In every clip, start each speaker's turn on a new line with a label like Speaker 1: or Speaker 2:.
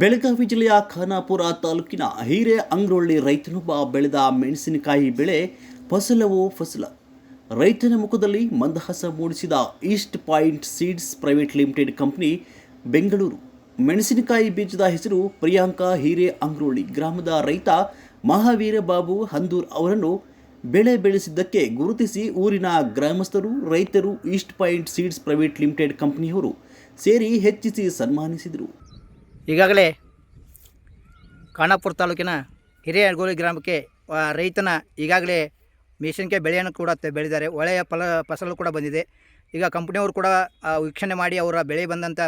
Speaker 1: ಬೆಳಗಾವಿ ಜಿಲ್ಲೆಯ ಖಾನಾಪುರ ತಾಲೂಕಿನ ಹಿರೆ ಅಂಗ್ರೊಳ್ಳಿ ರೈತನೊಬ್ಬ ಬೆಳೆದ ಮೆಣಸಿನಕಾಯಿ ಬೆಳೆ ಫಸಲವೋ ಫಸಲ. ರೈತನ ಮುಖದಲ್ಲಿ ಮಂದಹಾಸ ಮೂಡಿಸಿದ east point seeds private limited company, Bengaluru. ಮೆಣಸಿನಕಾಯಿ ಬೀಜದ ಹೆಸರು ಪ್ರಿಯಾಂಕಾ ಹಿರೇ ಅಂಗ್ರೋಳಿ ಗ್ರಾಮದ ರೈತ ಮಹಾವೀರ ಬಾಬು ಹಂದೂರ್ ಅವರನ್ನು ಬೆಳೆ ಬೆಳೆಸಿದ್ದಕ್ಕೆ ಗುರುತಿಸಿ ಊರಿನ ಗ್ರಾಮಸ್ಥರು, ರೈತರು east point seeds private limited ಕಂಪನಿಯವರು ಸೇರಿ ಹೆಚ್ಚಿಸಿ ಸನ್ಮಾನಿಸಿದರು.
Speaker 2: ಈಗಾಗಲೇ ಖಾನಾಪುರ ತಾಲೂಕಿನ ಹಿರಿಯಗೋಳಿ ಗ್ರಾಮಕ್ಕೆ ರೈತನ ಈಗಾಗಲೇ ಮೆಣಸಿನ್ಕಾಯಿ ಬೆಳೆಯನ್ನು ಕೂಡ ಬೆಳೆದಿದ್ದಾರೆ. ಒಳ್ಳೆಯ ಫಲ, ಫಸಲು ಕೂಡ ಬಂದಿದೆ. ಈಗ ಕಂಪ್ನಿಯವರು ಕೂಡ ವೀಕ್ಷಣೆ ಮಾಡಿ ಅವರ ಬೆಳೆ ಬಂದಂಥ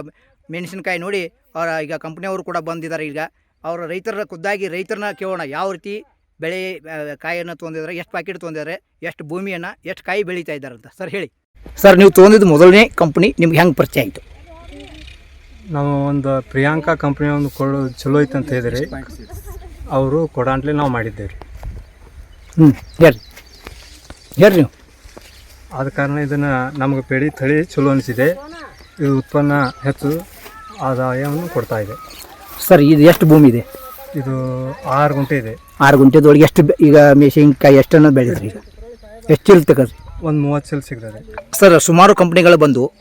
Speaker 2: ಮೆಣಸಿನಕಾಯಿ ನೋಡಿ, ಅವರ ಈಗ ಕಂಪ್ನಿಯವರು ಕೂಡ ಬಂದಿದ್ದಾರೆ ಈಗ. ಅವರ ರೈತರ ಖುದ್ದಾಗಿ ರೈತರನ್ನ ಕೇಳೋಣ. ಯಾವ ರೀತಿ ಬೆಳೆ ಕಾಯಿಯನ್ನು ತೊಗೊಂಡಿದ್ದಾರೆ ಎಷ್ಟು ಪ್ಯಾಕೆಟ್ ತೊಗೊಂಡಿದ್ದಾರೆ ಎಷ್ಟು ಭೂಮಿಯನ್ನು, ಎಷ್ಟು ಕಾಯಿ ಬೆಳೀತಾ ಇದ್ದಾರೆ ಅಂತ. ಸರ್ ಹೇಳಿ. ಸರ್, ನೀವು ತೊಗೊಂಡಿದ್ದು ಮೊದಲನೇ ಕಂಪ್ನಿ, ನಿಮ್ಗೆ ಹೆಂಗೆ ಪರಿಚಯ ಆಯಿತು?
Speaker 3: ನಾವು ಒಂದು ಪ್ರಿಯಾಂಕಾ ಕಂಪ್ನಿ ಒಂದು ಕೊಡೋ ಚಲೋ ಐತೆ ಅಂತ ಹೇಳಿದ್ರಿ. ಅವರು ಕೊಡಾಂಟ್ಲೆ ನಾವು ಮಾಡಿದ್ದೇವೆ ರೀ
Speaker 2: ಹ್ಞೂ ಹೇಳ್ರಿ. ಹೇಳ್ರಿ ನೀವು.
Speaker 3: ಆದ ಕಾರಣ ಇದನ್ನು ನಮಗೆ ಪೇಡಿ ತಳಿ ಚಲೋ ಅನಿಸಿದೆ. ಇದು ಉತ್ಪನ್ನ ಹೆಚ್ಚು ಆದಾಯವನ್ನು ಕೊಡ್ತಾ ಇದೆ.
Speaker 2: ಸರ್ ಇದು ಎಷ್ಟು ಭೂಮಿ ಇದೆ?
Speaker 3: ಇದು ಆರು ಗುಂಟೆ ಇದೆ.
Speaker 2: ಆರು ಗುಂಟೆದೊಳಗೆ ಎಷ್ಟು ಬೆ- ಈಗ ಮೆಣಸಿನ್ಕಾಯಿ ಎಷ್ಟನ್ನು ಬೆಳೆದ್ರಿ ಈಗ? ಎಷ್ಟು ಚೀಲ
Speaker 3: ಒಂದು ಮೂವತ್ತು ಚೀಲ ಸಿಗ್ತದೆ.
Speaker 2: ಸರ್ ಸುಮಾರು ಕಂಪ್ನಿಗಳು ಬಂದು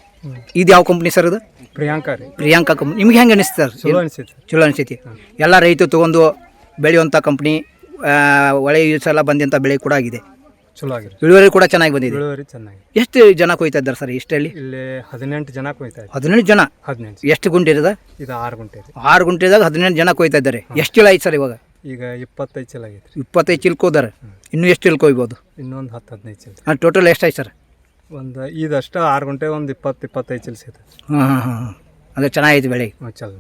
Speaker 2: ಇದು ಯಾವ ಕಂಪ್ನಿ ಸರ್ ಇದು?
Speaker 3: ಪ್ರಿಯಾಂಕಾ ರೀ.
Speaker 2: ಪ್ರಿಯಾಂಕಾ ಕಂಪ್ನಿ ನಿಮ್ಗೆ ಹೆಂಗೆ ಅನಿಸ್ತು ಸರ್?
Speaker 3: ಚಲೋ ಅನಿಸ್ತೈತಿ.
Speaker 2: ಚಲೋ ಅನಿಸೈತಿ. ಎಲ್ಲ ರೈತರು ತೊಗೊಂಡು ಬೆಳೆಯುವಂಥ ಕಂಪ್ನಿ ಒಳ್ಳೆ ಈ ಸಲ ಬಂದಂಥ ಬೆಳೆ ಕೂಡ ಆಗಿದೆ.
Speaker 3: ಚಲೋ ಆಗಿರಿ
Speaker 2: ಇಳುವರಿ ಕೂಡ ಚೆನ್ನಾಗಿ ಬಂದಿದೆ.
Speaker 3: ಇಳುವರಿ ಚೆನ್ನಾಗಿ.
Speaker 2: ಎಷ್ಟು ಜನ ಕೊಯ್ತಾ ಇದ್ದಾರೆ ಸರ್ ಇಷ್ಟರಲ್ಲಿ
Speaker 3: ಇಲ್ಲಿ ಹದಿನೆಂಟು ಜನ ಕೊಯ್ತಾ ಇದೆ
Speaker 2: ಹದಿನೆಂಟು ಜನ?
Speaker 3: ಹದಿನೆಂಟು.
Speaker 2: ಎಷ್ಟು ಗುಂಟೆ ಇರೋದ?
Speaker 3: ಇದು ಆರು ಗುಂಟೆ ಇದೆ.
Speaker 2: ಆರು ಗುಂಟೆದಾಗ ಹದಿನೆಂಟು ಜನ ಕೊಯ್ತಾ ಇದ್ದಾರೆ. ಎಷ್ಟು ಚೀಲ ಐತೆ ಸರ್ ಇವಾಗ?
Speaker 3: ಈಗ ಇಪ್ಪತ್ತೈದು ಚೀಲ ಆಗೈತೆ
Speaker 2: ಇಪ್ಪತ್ತೈದು ಚೀಲ ಹೋದಾರೆ. ಇನ್ನೂ ಎಷ್ಟು ಚೀಲ ಕೊಯ್ಬೋದು
Speaker 3: ಇನ್ನೊಂದು ಹತ್ತು ಹದಿನೈದು ಚೀಲ.
Speaker 2: ಟೋಟಲ್ ಎಷ್ಟಾಯ್ತು ಸರ್?
Speaker 3: ಒಂದು ಇದಷ್ಟು ಆರು ಗಂಟೆ ಒಂದು ಇಪ್ಪತ್ತು ಇಪ್ಪತ್ತೈದು ಚೀಲ ಸಿಗ್ತದೆ
Speaker 2: ಹಾಂ ಹಾಂ ಹಾಂ. ಅಂದರೆ ಚೆನ್ನಾಗೈತೆ ಬೆಳೆ.
Speaker 3: ಚಲ ಚಲೋ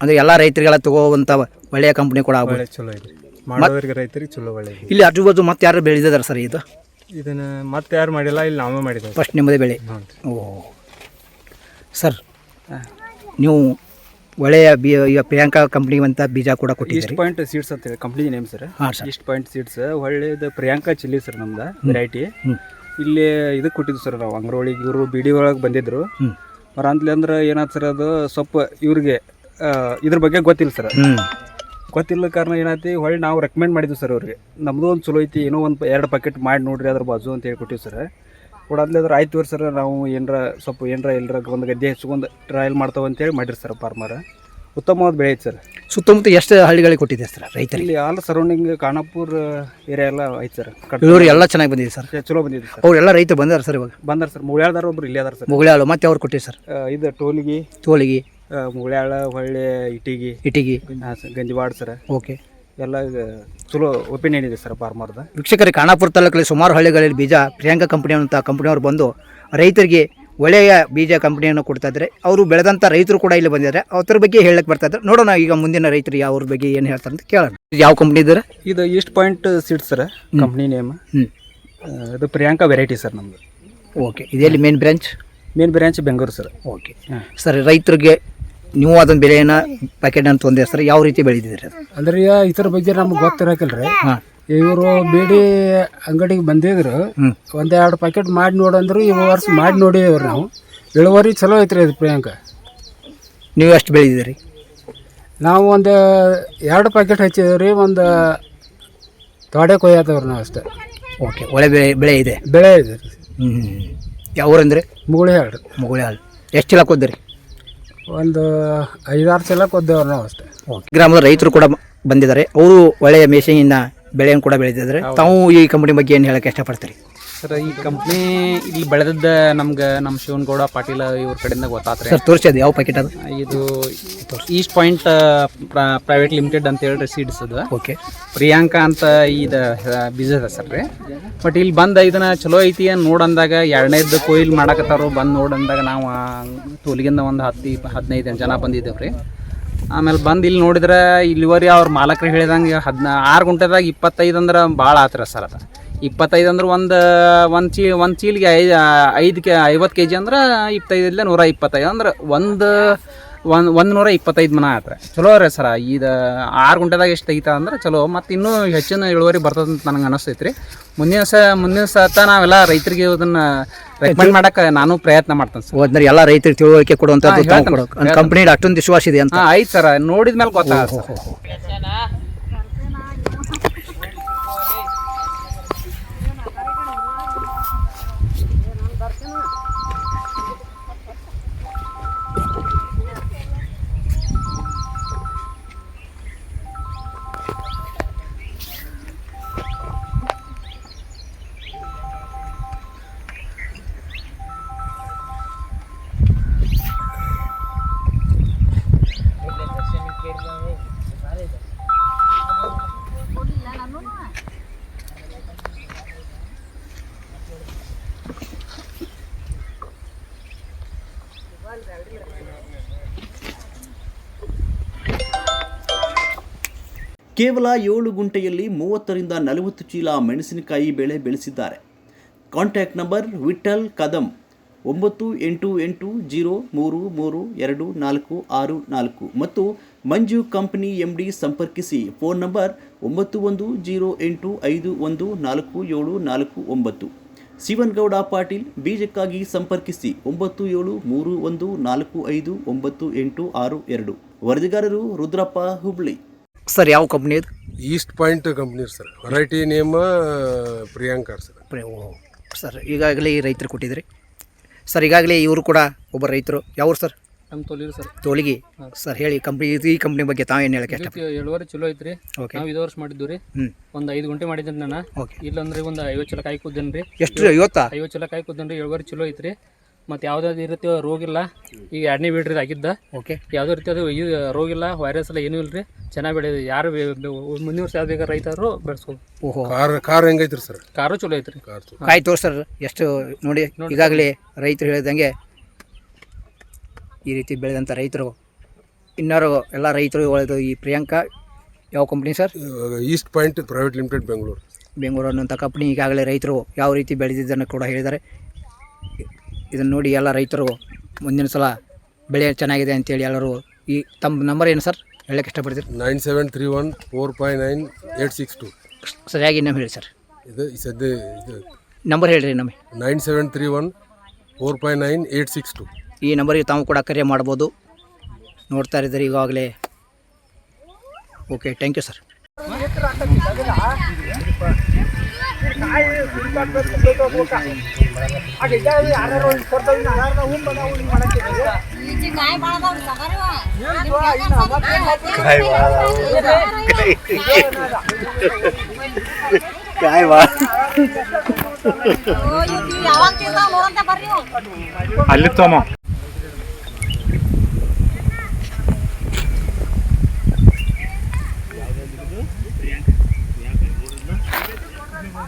Speaker 2: ಅಂದರೆ ಎಲ್ಲ ರೈತರಿಗೆಲ್ಲ ತಗೋವಂಥ ಒಳ್ಳೆಯ ಕಂಪ್ನಿ ಕೂಡ ಆಗ್ಬೋದು.
Speaker 3: ಒಳ್ಳೆ ಚಲೋ ಇದೆ. ಮಾಡೋರಿಗೆ ರೈತರಿಗೆ ಚಲೋ ಒಳ್ಳೆ ಇದೆ.
Speaker 2: ಇಲ್ಲಿ ಆಜು ಬಾಜು ಮತ್ತೆ ಯಾರು ಬೆಳೆದಿದ್ದಾರೆ ಸರ್ ಇದು?
Speaker 3: ಇದನ್ನ ಮತ್ತೆ ಯಾರು ಮಾಡಿಲ್ಲ ಇಲ್ಲಿ ನಾವೇ ಮಾಡಿದ್ದೇವೆ.
Speaker 2: ಫಸ್ಟ್ ನಿಮ್ಮದೇ ಬೆಳೆ.
Speaker 3: ಹ್ಞೂ
Speaker 2: ಓ. ಸರ್ ನೀವು ಒಳ್ಳೆಯ ಬಿ ಈಗ ಪ್ರಿಯಾಂಕಾ ಕಂಪ್ನಿ ಅಂತ ಬೀಜ ಕೂಡ
Speaker 4: ಈಸ್ಟ್
Speaker 2: ಕೊಟ್ಟಿದ್ದೀರಿ
Speaker 4: ಪಾಯಿಂಟ್ ಸೀಡ್ಸ್ ಅಂತ ಹೇಳಿ ಕಂಪ್ನಿ ನೇಮ್ ಸರ್.
Speaker 2: ಹಾಂ ಸರ್.
Speaker 4: ಈಸ್ಟ್ ಪಾಯಿಂಟ್ ಸೀಡ್ಸ್ ಒಳ್ಳೇದು ಪ್ರಿಯಾಂಕಾ ಚಿಲ್ಲಿ ಸರ್ ನಮ್ದು ವೆರೈಟಿ
Speaker 2: ಹ್ಞೂ
Speaker 4: ಇಲ್ಲಿ ಇದಕ್ಕೆ ಕೊಟ್ಟಿದ್ವಿ ಸರ್ ನಾವು. ಅಂಗ್ರೋಳಿಗೆ ಇವರು ಬಿಡಿ ಒಳಗೆ ಬಂದಿದ್ರು. ಮರಾಂತ್ಲಿ ಅಂದ್ರೆ ಏನಾಯ್ತು ಸರ್ ಅದು ಸೊಪ್ಪು ಇವ್ರಿಗೆ ಆ, ಇದ್ರ ಬಗ್ಗೆ ಗೊತ್ತಿಲ್ಲ ಸರ್. ಗೊತ್ತಿಲ್ಲ ಕಾರಣ ಏನಾಯ್ತು ಹೊಳ್ಳಿ ನಾವು ರೆಕಮೆಂಡ್ ಮಾಡಿದ್ವಿ ಸರ್ ಅವ್ರಿಗೆ. ನಮ್ಮದು ಒಂದು ಚಲೋ ಐತಿ ಏನೋ ಒಂದು ಎರಡು ಪ್ಯಾಕೆಟ್ ಮಾಡಿ ನೋಡ್ರಿ ಅದ್ರ ಬಾಜು ಅಂತ ಹೇಳ್ಕೊಟ್ಟಿವಿ ಸರ್. ಕೊಡಾದ್ಲಿ ಅದ್ರ ಆಯ್ತು ಸರ್ ನಾವು ಏನರ ಸೊಪ್ಪು ಏನರ ಎಲ್ಲರ ಒಂದು ಗದ್ದೆ ಹಚ್ಕೊಂಡು ಟ್ರಯಲ್ ಮಾಡ್ತಾವ ಅಂತೇಳಿ ಮಾಡಿರಿ ಸರ್ ಫಾರ್ಮರ್ ಉತ್ತಮವಾದ ಬೆಳೆ ಐತೆ ಸರ್.
Speaker 2: ಸುತ್ತಮುತ್ತ ಎಷ್ಟು ಹಳ್ಳಿಗಳಿಗೆ ಕೊಟ್ಟಿದೆ ಸರ್ ರೈತರಿಗೆ?
Speaker 4: ಇಲ್ಲಿ ಆಲ್ ಸರೌಂಡಿಂಗ್ ಖಾನಾಪುರ್ ಏರಿಯಾ ಎಲ್ಲ ಐತೆ ಸರ್. ಕಟ್
Speaker 2: ಇಳುವರಿ ಎಲ್ಲ ಚೆನ್ನಾಗಿ ಬಂದಿದೆ ಸರ್.
Speaker 4: ಚಲೋ ಬಂದಿದೆ ಸರ್.
Speaker 2: ಎಲ್ಲ ರೈತರು ಬಂದಾರ ಸರ್ ಇವಾಗ?
Speaker 4: ಬಂದಾರ ಸರ್. ಮುಳ್ಯಾಳ್ದಾರ ಒಬ್ರು ಇಲ್ಲೇ ಅದಾರ ಸರ್.
Speaker 2: ಮುಗುಳ್ಯಾಳು ಮತ್ತೆ ಅವ್ರು ಕೊಟ್ಟಿದೆ ಸರ್?
Speaker 4: ಆ, ಇದು ಟೋಲಿಗಿ
Speaker 2: ತೋಳಿಗೆ
Speaker 4: ಮುಗಳ್ಯಾಳ ಮುಳ್ಯಾಳ ಹೊಳ್ಳಿ ಇಟಿಗಿ.
Speaker 2: ಇಟಿಗಿ.
Speaker 4: ಆ, ಸ- ಗಂಜಿವಾಡ್ ಸರ್.
Speaker 2: ಓಕೆ.
Speaker 4: ಎಲ್ಲ ಇದು ಚಲೋ ಒಪಿನಿಯನ್ ಇದೆ ಸರ್ ಫಾರ್ಮರ್ದ
Speaker 2: ವೀಕ್ಷಕರಿಗೆ ಖಾನಾಪುರ ತಾಲೂಕಲ್ಲಿ ಸುಮಾರು ಹಳ್ಳಿಗಳಲ್ಲಿ ಬೀಜ ಪ್ರಿಯಾಂಕಾ ಕಂಪನಿ ಅಂತ ಕಂಪನಿಯವರು ಬಂದು ರೈತರಿಗೆ ಒಳ್ಳೆಯ ಬೀಜ ಕಂಪ್ನಿಯನ್ನು ಕೊಡ್ತಾ ಇದ್ದಾರೆ. ಅವರು ಬೆಳೆದಂಥ ರೈತರು ಕೂಡ ಇಲ್ಲಿ ಬಂದಿದ್ದಾರೆ. ಅವ್ರ ಬಗ್ಗೆ ಹೇಳಕ್ಕೆ ಬರ್ತಾ ಇದ್ದಾರೆ. ನೋಡೋಣ ಈಗ ಮುಂದಿನ ರೈತರು ಅವ್ರ ಬಗ್ಗೆ ಏನು ಹೇಳ್ತಾರೆ ಅಂತ ಕೇಳೋಣ. ಯಾವ ಕಂಪ್ನಿ ಇದ್ದಾರೆ?
Speaker 4: ಇದು east point seeds sir company name
Speaker 2: ಹ್ಞೂ
Speaker 4: ಇದು ಪ್ರಿಯಾಂಕಾ ವೆರೈಟಿ ಸರ್ ನಮ್ದು.
Speaker 2: Okay ಇದೆಲ್ಲಿ main branch
Speaker 4: main branch Bengaluru sir.
Speaker 2: Okay sir ರೈತರಿಗೆ ನೀವು ಅದೊಂದು ಪ್ಯಾಕೆಟ್ ಅಂತ ತೊಂದರೆ ಸರ್ ಯಾವ ರೀತಿ ಬೆಳೆದಿದ್ದೀರಿ
Speaker 5: ಅಂದರೆ ಇದ್ರ ಬಗ್ಗೆ ನಮ್ಗೆ ಗೊತ್ತಿರಕಿಲ್ರಿ.
Speaker 2: ಹಾಂ.
Speaker 5: ಇವರು ಬೇಡಿ ಅಂಗಡಿಗೆ ಬಂದಿದ್ರು. ಒಂದೆರಡು ಪ್ಯಾಕೆಟ್ ಮಾಡಿ ನೋಡಂದ್ರು ಈ ವರ್ಷ ಮಾಡಿ ನೋಡಿವ್ರಿ ನಾವು. ಇಳುವರಿ ಚಲೋ ಐತ್ರಿ ಇದು ಪ್ರಿಯಾಂಕ.
Speaker 2: ನೀವು ಎಷ್ಟು ಬೆಳೆದಿದ್ದೀರಿ
Speaker 5: ನಾವು ಒಂದು ಎರಡು ಪ್ಯಾಕೆಟ್ ಹಚ್ಚಿದ್ರಿ ಒಂದು ತೊಡೆ ಕೊಯ್ಯತ್ತವ್ರಿ ನಾವು ಅಷ್ಟೇ.
Speaker 2: ಓಕೆ ಒಳ್ಳೆ ಬೆಳೆ ಬೆಳೆ ಇದೆ.
Speaker 5: ಬೆಳೆ ಇದೆ
Speaker 2: ಹ್ಞೂ ಯಾವ ಊರಂದ್ರೆ
Speaker 5: ಮುಗುಳಿ ಹಾಳು
Speaker 2: ಮುಗುಳಿ ಹಾಲು ಎಷ್ಟು ಚೀಲ ಕೊದ್ದಿರಿ?
Speaker 5: ಒಂದು ಐದಾರು ಚೀಲ ಕೊದ್ದೇವ್ರಿ ನಾವು ಅಷ್ಟೇ.
Speaker 2: ಓಕೆ ಗ್ರಾಮದ ರೈತರು ಕೂಡ ಬಂದಿದ್ದಾರೆ. ಅವರು ಒಳ್ಳೆಯ ಮೇಷಿನ ಬೆಳೆಯನ್ನು ಕೂಡ ಬೆಳೆದಿದ್ದಾರೆ ತಾವು ಈ ಕಂಪನಿ ಬಗ್ಗೆ ಏನು ಹೇಳಕ್ಕೆ ಇಷ್ಟಪಡ್ತೀರಿ?
Speaker 6: ಸರ್ ಈ ಕಂಪ್ನಿ ಇಲ್ಲಿ ಬೆಳೆದದ್ದ ನಮ್ಗೆ ನಮ್ಮ ಶಿವನಗೌಡ ಪಾಟೀಲ್ ಇವ್ರ ಕಡೆಯಿಂದ ಗೊತ್ತಾತ್ರಿ.
Speaker 2: ಸರ್ ತೋರಿಸಿ ಅದು ಯಾವ ಪ್ಯಾಕೆಟ್ ಅದು?
Speaker 6: ಇದು ಈಸ್ಟ್ ಪಾಯಿಂಟ್ ಪ್ರೈವೇಟ್ ಲಿಮಿಟೆಡ್ ಅಂತ ಹೇಳಿ ಸೀಡ್ಸ್ ಅದು.
Speaker 2: ಓಕೆ
Speaker 6: ಪ್ರಿಯಾಂಕಾ ಅಂತ ಇದು ಬಿಸ್ನೆಸ್ ಅದ ಸರ್ ರೀ. ಬಟ್ ಇಲ್ಲಿ ಬಂದು ಇದನ್ನ ಚಲೋ ಐತಿ ಅಂತ ನೋಡಂದಾಗ ಎರಡನೇದು ಕೊಯ್ಲು ಮಾಡಕತ್ತಾರು ಬಂದು ನೋಡಂದಾಗ ನಾವು ತೋಲಿಗಿಂದ ಒಂದು ಹತ್ತು ಹದಿನೈದು ಜನ ಬಂದಿದ್ದೇವೆ ರೀ ಆಮೇಲೆ ಬಂದು ಇಲ್ಲಿ ನೋಡಿದ್ರೆ ಇಲ್ಲಿವರಿ ಅವ್ರ ಮಾಲಕರು ಹೇಳಿದಂಗೆ ಹದಿನಾ, ಆರು ಗುಂಟೆದಾಗ ಇಪ್ಪತ್ತೈದು ಅಂದ್ರೆ ಭಾಳ ಆತ್ರ ಸರ್ ಅದು. ಇಪ್ಪತ್ತೈದು ಅಂದ್ರೆ ಒಂದು ಒಂದು ಚೀ, ಒಂದು ಚೀಲಿಗೆ ಐದು ಐದು ಕೆ, ಐವತ್ತು ಕೆ ಜಿ ಅಂದ್ರೆ ಇಪ್ಪತ್ತೈದಿಲ್ಲ ನೂರ ಇಪ್ಪತ್ತೈದು ಅಂದ್ರೆ ಒಂದು ಒಂದು ಒಂದು ನೂರ ಇಪ್ಪತ್ತೈದು ಮನ ಆತ್ರ. ಚಲೋ ರೀ ಸರ ಇದು ಆರು ಗುಂಟೆದಾಗ ಎಷ್ಟು ತೆಗಿತಾ ಅಂದ್ರೆ ಚಲೋ, ಮತ್ತು ಇನ್ನೂ ಹೆಚ್ಚಿನ ಇಳುವರಿ ಬರ್ತದಂತ ನನಗೆ ಅನಿಸ್ತೈತೆ ರೀ ಮುಂದಿನ ಸ, ಮುಂದಿನ ಸತ ನಾವೆಲ್ಲ ರೈತರಿಗೆ ಇದನ್ನು ರೆಕಮೆಂಡ್ ಮಾಡಕ್ಕೆ ನಾನು ಪ್ರಯತ್ನ ಮಾಡ್ತೇನೆ ಸರ್.
Speaker 2: ಎಲ್ಲ ರೈತರಿಗೆ ತಿಳುವಳಿಕೆ ಕೊಡುವಂತ
Speaker 6: ಹಾ, ಹೇಳ್ತೇನೆ.
Speaker 2: ಕಂಪ್ನಿ ಅಷ್ಟೊಂದು ವಿಶ್ವಾಸ ಇದೆ ಅಂತ?
Speaker 6: ಆಯ್ತು ಸರ್. ನೋಡಿದ ಮೇಲೆ
Speaker 1: ಕೇವಲ ಏಳು ಗುಂಟೆಯಲ್ಲಿ ಮೂವತ್ತರಿಂದ ನಲವತ್ತು ಚೀಲ ಮೆಣಸಿನಕಾಯಿ ಬೆಳೆ ಬೆಳೆಸಿದ್ದಾರೆ. ಕಾಂಟ್ಯಾಕ್ಟ್ ನಂಬರ್ ವಿಠಲ್ ಕದಂ ಒಂಬತ್ತು ಎಂಟು ಎಂಟು ಜೀರೋ ಮೂರು ಮೂರು ಎರಡು ನಾಲ್ಕು ಆರು ನಾಲ್ಕು ಮತ್ತು ಮಂಜು ಕಂಪನಿ ಎಂ ಡಿ ಸಂಪರ್ಕಿಸಿ ಫೋನ್ ನಂಬರ್ ಒಂಬತ್ತು ಒಂದು ಜೀರೋ ಎಂಟು ಐದು ಒಂದು ನಾಲ್ಕು ಏಳು ನಾಲ್ಕು ಒಂಬತ್ತು. ಶಿವನ್ಗೌಡ ಪಾಟೀಲ್ ಬೀಜಕ್ಕಾಗಿ ಸಂಪರ್ಕಿಸಿ ಒಂಬತ್ತು ಏಳು ಮೂರು ಒಂದು ನಾಲ್ಕು ಐದು ಒಂಬತ್ತು ಎಂಟು ಆರು ಎರಡು. ವರದಿಗಾರರು ರುದ್ರಪ್ಪ ಹುಬ್ಳಿ.
Speaker 2: ಸರ್ ಯಾವ ಕಂಪ್ನಿ ಇದು?
Speaker 7: East point company sir. Variety name Priyanka sir.
Speaker 2: ಪ್ರೆ- ಓ, ಸರ್ ಈಗಾಗಲೇ ಈ ರೈತರು ಕೊಟ್ಟಿದ್ರಿ. ಸರ್ ಈಗಾಗಲೇ ಇವರು ಕೂಡ ಒಬ್ಬ ರೈತರು. ಯಾವ್ರು ಸರ್?
Speaker 8: ನಮ್ಮ ತೊಲಿರಿ ಸರ್.
Speaker 2: ತೋಲಿಗೆ ಸರ್ ಹೇಳಿ ಕಂಪ್ನಿ ಈ ಕಂಪ್ನಿ ಬಗ್ಗೆ ತಾವೇನು ಹೇಳಕ್ಕೆ ಇಷ್ಟ
Speaker 8: ಇದಕ್ಕೆ ಇಳುವರಿ ಚಲೋ ಐತ್ರಿ.
Speaker 2: ಓಕೆ.
Speaker 8: ನಾವು ಇದು ವರ್ಷ ಮಾಡಿದ್ದು ರೀ.
Speaker 2: ಹ್ಞೂ
Speaker 8: ಒಂದು ಐದು ಗಂಟೆ ಮಾಡಿದ್ದೀನಿ ನಾನು.
Speaker 2: ಓಕೆ.
Speaker 8: ಇಲ್ಲಂದ್ರೆ ಒಂದು ಐವತ್ತು ಚಲೋ ಕಾಯಿ ಕುದ್ದೇನೆ ರೀ
Speaker 2: ಎಷ್ಟು ಐವತ್ತಾ?
Speaker 8: ಐವತ್ತು ಚಲೋ ಕಾಯಿ ಕುದ್ದೇನೆ ರೀ ಇಳುವರಿ ಚಲೋ ಐತ್ರಿ. ಮತ್ತು ಯಾವುದಾದ್ರು ರೀತಿ ರೋಗ ಇಲ್ಲ. ಈಗ ಎರಡನೇ ಬೀಡ್ರಿ ಆಗಿದ್ದ.
Speaker 2: ಓಕೆ
Speaker 8: ಯಾವುದೇ ರೀತಿ ಅದು ಇದು ರೋಗ ಇಲ್ಲ ವೈರಸ್ ಎಲ್ಲ ಏನೂ ಇಲ್ಲ ರೀ ಚೆನ್ನಾಗಿ ಬೆಳೆಯೋದು ಯಾರು ಮುಂದಿನ ವರ್ಷ ಯಾವ್ದು ಬೇಕಾದ್ರೆ ರೈತರು ಬೆಳೆಸ್ಬೋದು
Speaker 2: ಓಹೋ.
Speaker 7: ಕಾರ್ ಕಾರ್ ಹೆಂಗೈತ್ರಿ ಸರ್?
Speaker 8: ಕಾರು ಚಲೋ ಐತ್ರಿ.
Speaker 7: ಕಾರ್
Speaker 2: ಕಾಯಿ ತೋರ್ಸರ್ ಎಷ್ಟು ನೋಡಿ ಈಗಾಗಲೇ ರೈತರು ಹೇಳಿದಂಗೆ ಈ ರೀತಿ ಬೆಳೆದಂಥ ರೈತರು ಇನ್ನಾರು ಎಲ್ಲ ರೈತರು ಒಳ್ಳೆದು. ಈ ಪ್ರಿಯಾಂಕಾ ಯಾವ company sir?
Speaker 7: East point private limited Bengaluru
Speaker 2: Bengaluru ಅನ್ನೋಂಥ ಕಂಪ್ನಿ ಈಗಾಗಲೇ ರೈತರು ಯಾವ ರೀತಿ ಬೆಳೆದಿದ್ದನ್ನು ಕೂಡ ಹೇಳಿದ್ದಾರೆ. ಇದನ್ನು ನೋಡಿ ಎಲ್ಲ ರೈತರು ಮುಂದಿನ ಸಲ ಬೆಳೆ ಚೆನ್ನಾಗಿದೆ ಅಂತೇಳಿ ಎಲ್ಲರೂ ಈ ತಮ್ಮ ನಂಬರ್ ಏನು ಸರ್ ಹೇಳಕ್ಕೆ ಇಷ್ಟಪಡ್ತೀರಿ?
Speaker 7: Nine seven three one four five nine eight six two
Speaker 2: ಸರಿಯಾಗಿ ನಮ್ಮ ಹೇಳಿ ಸರ್
Speaker 7: ಇದು ಈ ಸದ್ಯ ಇದು
Speaker 2: ನಂಬರ್ ಹೇಳಿರಿ ನಮಗೆ
Speaker 7: nine seven three one four five nine eight six two
Speaker 2: ಈ ನಂಬರಿಗೆ ತಾವು ಕೂಡ ಕರೆ ಮಾಡ್ಬೋದು ನೋಡ್ತಾ ಇದ್ದೀರಿ ಈಗಾಗಲೇ. ಓಕೆ ಥ್ಯಾಂಕ್ ಯು ಸರ್
Speaker 9: काय बाळा
Speaker 1: काय ವಾ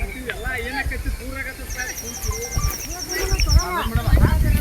Speaker 9: ತಿಂತಾವ ನೋಡಂತ ಬರ್ರಿ
Speaker 3: ಅಲ್ಲಿ